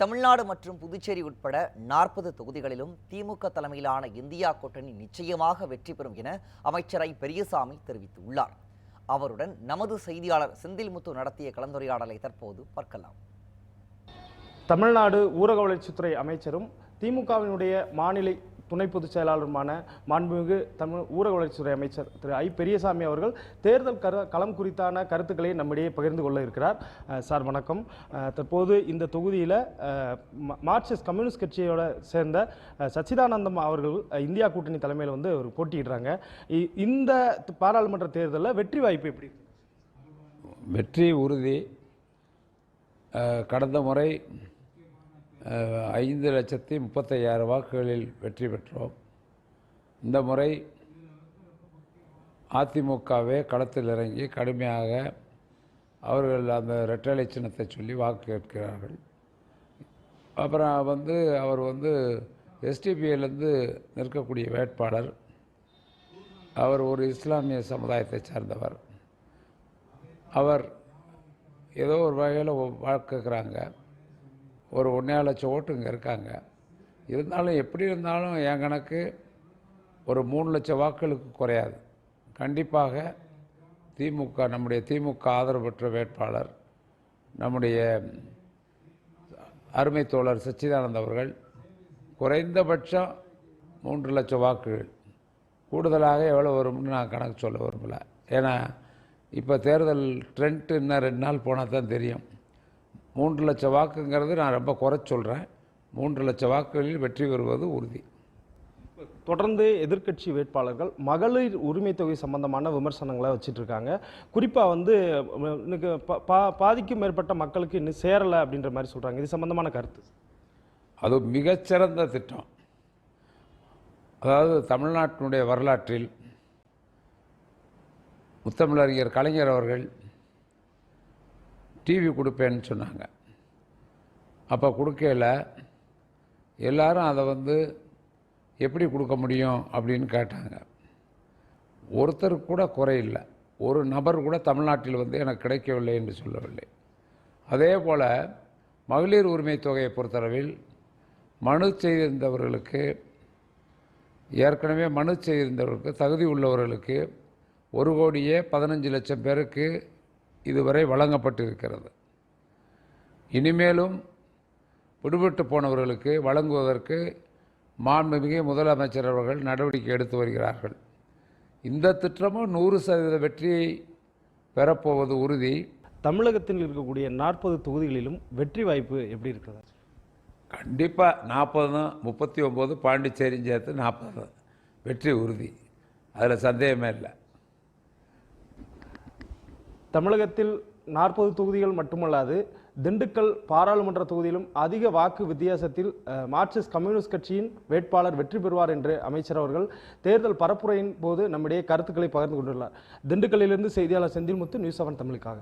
தமிழ்நாடு மற்றும் புதுச்சேரி உட்பட நாற்பது தொகுதிகளிலும் திமுக தலைமையிலான இந்தியா கூட்டணி நிச்சயமாக வெற்றி பெறும் என அமைச்சர் ஐ பெரியசாமி தெரிவித்துள்ளார். அவருடன் நமது செய்தியாளர் செந்தில்முத்து நடத்திய கலந்துரையாடலை தற்போது பார்க்கலாம். தமிழ்நாடு ஊரக வளர்ச்சித்துறை அமைச்சரும் திமுகவினுடைய மாநில துணை பொதுச் செயலாளருமான மாண்புமிகு தமிழ் ஊரக வளர்ச்சித்துறை அமைச்சர் திரு ஐ பெரியசாமி அவர்கள் தேர்தல் கரு களம் குறித்தான கருத்துக்களை நம்மிடையே பகிர்ந்து கொள்ள இருக்கிறார். சார் வணக்கம். தற்போது இந்த தொகுதியில் மார்க்சிஸ்ட் கம்யூனிஸ்ட் கட்சியோட சேர்ந்த சச்சிதானந்தம் அவர்கள் இந்தியா கூட்டணி தலைமையில் வந்து ஒரு போட்டியிடுறாங்க. இ- இந்த பாராளுமன்ற தேர்தலில் வெற்றி வாய்ப்பு எப்படி வெற்றி உறுதி கடந்த முறை ஐந்து லட்சத்தி முப்பத்தையாயிரம் வாக்குகளில் வெற்றி பெற்றோம். இந்த முறை அதிமுகவே களத்தில் இறங்கி கடுமையாக அவர்கள் அந்த ரெட்டலை சின்னத்தை சொல்லி வாக்கு கேட்கிறார்கள். அப்புறம் வந்து அவர் வந்து எஸ்டிபிஐலேருந்து நிற்கக்கூடிய வேட்பாளர். அவர் ஒரு இஸ்லாமிய சமுதாயத்தை சார்ந்தவர். அவர் ஏதோ ஒரு வகையில் வாக்குக்கிறாங்க ஒரு ஒன்றே லட்சம் ஓட்டு இங்கே இருக்காங்க. இருந்தாலும் எப்படி இருந்தாலும் என் கணக்கு ஒரு மூணு லட்சம் வாக்குகளுக்கு குறையாது. கண்டிப்பாக திமுக நம்முடைய திமுக ஆதரவு பெற்ற வேட்பாளர் நம்முடைய அருமை தோழர் சச்சிதானந்த் அவர்கள் குறைந்தபட்சம் மூன்று லட்சம் வாக்குகள். கூடுதலாக எவ்வளோ வரும்னு நான் கணக்கு சொல்ல விரும்பலை. ஏன்னா இப்போ தேர்தல் ட்ரெண்ட் இன்னும் ரெண்டு நாள் போனால் தான் தெரியும். மூன்று லட்சம் வாக்குங்கிறது நான் ரொம்ப குறைச்சு சொல்கிறேன் மூன்று லட்சம் வாக்குகளில் வெற்றி பெறுவது உறுதி. தொடர்ந்து எதிர்க்கட்சி வேட்பாளர்கள் மகளிர் உரிமை தொகை சம்பந்தமான விமர்சனங்களை வச்சுட்டு இருக்காங்க குறிப்பாக வந்து இன்னைக்கு பா- பா- பாதிக்கும் மேற்பட்ட மக்களுக்கு இன்னும் சேரலை அப்படின்ற மாதிரி சொல்கிறாங்க இது சம்பந்தமான கருத்து. அது மிகச்சிறந்த திட்டம். அதாவது தமிழ்நாட்டினுடைய வரலாற்றில் முத்தமிழறிஞர் கலைஞர் அவர்கள் டிவி கொடுப்பேன்னு சொன்னாங்க. அப்போ கொடுக்கையில எல்லாரும் அதை வந்து எப்படி கொடுக்க முடியும் அப்படின்னு கேட்டாங்க. ஒருத்தருக்கு கூட குறையில்லை ஒரு நபர் கூட தமிழ்நாட்டில் வந்து எனக்கு கிடைக்கவில்லை என்று சொல்லவில்லை. அதே போல் மகளிர் உரிமை தொகையை பொறுத்தளவில் மனு செய்திருந்தவர்களுக்கு ஏற்கனவே மனு செய்திருந்தவர்களுக்கு தகுதி உள்ளவர்களுக்கு ஒரு கோடியே பதினஞ்சு லட்சம் பேருக்கு இதுவரை வழங்கப்பட்டிருக்கிறது. இனிமேலும் விடுபட்டு போனவர்களுக்கு வழங்குவதற்கு மாண்புமிகு முதலமைச்சர் அவர்கள் நடவடிக்கை எடுத்து வருகிறார்கள். இந்த திட்டமும் நூறு சதவீத வெற்றியை பெறப்போவது உறுதி. தமிழகத்தில் இருக்கக்கூடிய நாற்பது தொகுதிகளிலும் வெற்றி வாய்ப்பு எப்படி இருக்கிறது? கண்டிப்பாக நாற்பது தான் முப்பத்தி ஒம்பது பாண்டிச்சேரியும் சேர்த்து நாற்பது. தான் வெற்றி உறுதி. அதில் சந்தேகமே இல்லை. தமிழகத்தில் நாற்பது தொகுதிகள் மட்டுமல்லாது திண்டுக்கல் பாராளுமன்ற தொகுதியிலும் அதிக வாக்கு வித்தியாசத்தில் மார்க்சிஸ்ட் கம்யூனிஸ்ட் கட்சியின் வேட்பாளர் வெற்றி பெறுவார் என்று அமைச்சர் அவர்கள் தேர்தல் பரப்புரையின் போது நம்முடைய கருத்துக்களை பகிர்ந்து கொண்டுள்ளார். திண்டுக்கல்லிலிருந்து செய்தியாளர் செந்தில்முத்து நியூஸ் செவன் தமிழுக்காக.